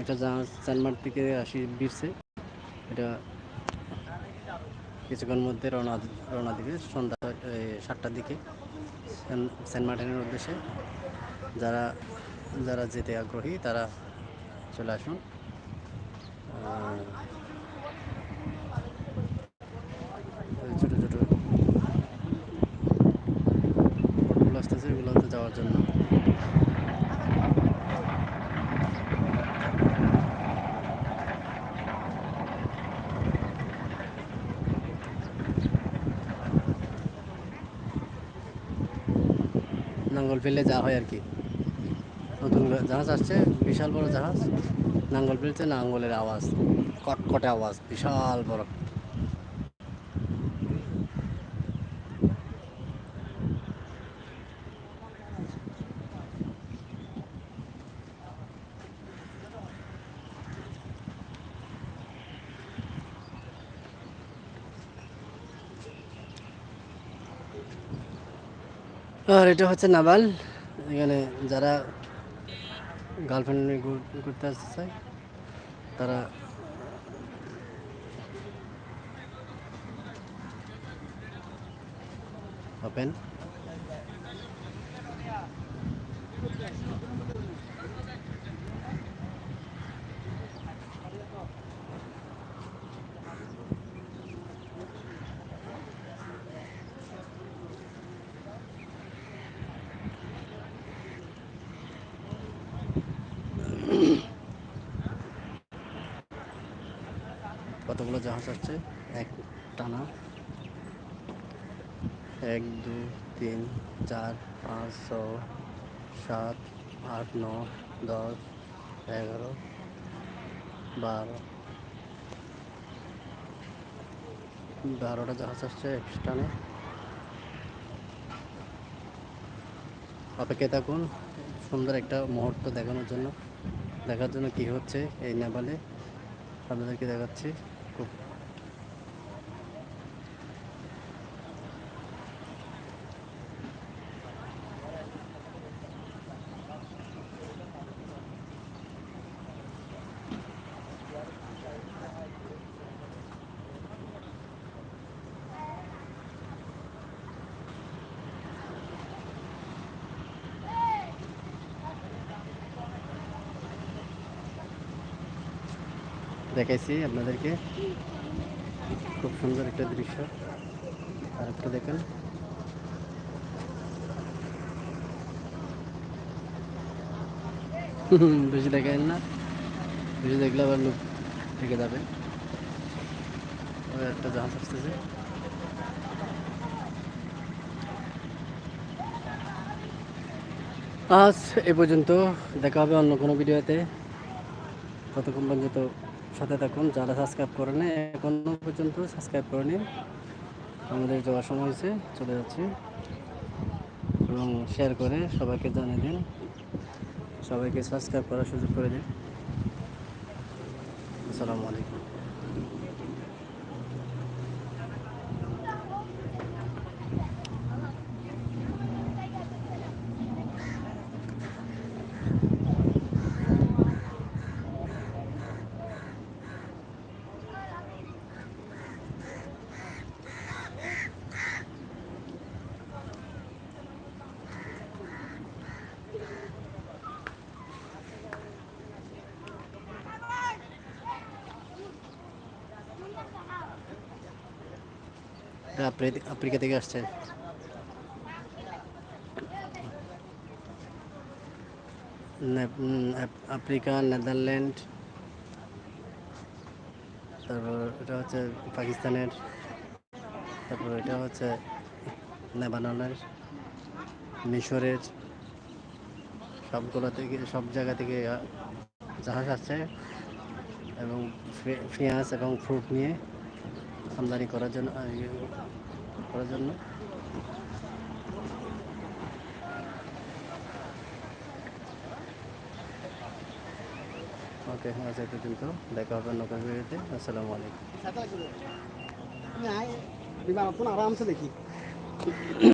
একটা জাহাজ চানমার থেকে আসি বিরছে এটা কিছুক্ষণ মধ্যে রওনা রওনা দিবে সন্ধ্যা সাতটার দিকে সেন্ট- মার্টিনের উদ্দেশ্যে। যারা যারা যেতে আগ্রহী, তারা চলে আসুন। ছোটো ছোটো আসতেছে এগুলোতে যাওয়ার জন্য। নাঙ্গল ফেলে যা হয় আর কি। নতুন জাহাজ আসছে, বিশাল বড় জাহাজ। নাঙ্গল ফেলছে নাঙ্গলের আওয়াজ, কটকটে আওয়াজ, বিশাল বড়। আর এটা হচ্ছে নাবাল। এখানে যারা গার্লফ্রেন্ড ঘুরতে আসতে চায় তারা ওপেন জাহাজ আসছে এক টানা। এক, দুই, তিন, চার, পাঁচ ছ সাত, আট ন দশ, এগারো, বারো। বারোটা জাহাজ আসছে এক টানে। অপেক্ষায় থাকুন, সুন্দর একটা মুহূর্ত দেখানোর জন্য। দেখার জন্য কি হচ্ছে এই নেপালে, আপনাদেরকে দেখাচ্ছি। খুব দেখাইছি আপনাদেরকে। খুব সুন্দর একটা দৃশ্য। আর একটু দেখেন। বেশি দেখায় না। বেশি দেখলে আবার লোক থেকে যাবে। একটা জাহাজ আসতেছে। আজ এ পর্যন্ত দেখা হবে অন্য কোনো ভিডিওতে। ততক্ষণ পর্যন্ত সাথে থাকুন, যারা সাবস্ক্রাইব করে নেয় এখনও পর্যন্ত সাবস্ক্রাইব করে নিন। আমাদের যাওয়ার সময় হয়েছে, চলে যাচ্ছি। এবং শেয়ার করে সবাইকে জানিয়ে দিন, সবাইকে সাবস্ক্রাইব করার সুযোগ করে দিন। আসসালামু আলাইকুম। আফ্রিকা থেকে আসছে। আফ্রিকা, নেদারল্যান্ড, তারপর এটা হচ্ছে পাকিস্তানের, তারপর এটা হচ্ছে লেবাননের, মিশরের, সবগুলো থেকে সব জায়গা থেকে জাহাজ আসছে এবং পেঁয়াজ এবং ফ্রুট নিয়ে। আমদানি করার জন্য ইয়ে করার জন্য। ওকে আজ এই পর্যন্ত দেখা হবে নৌকা আসসালামু আলাইকুম। আই বিমান আরামসে দেখি।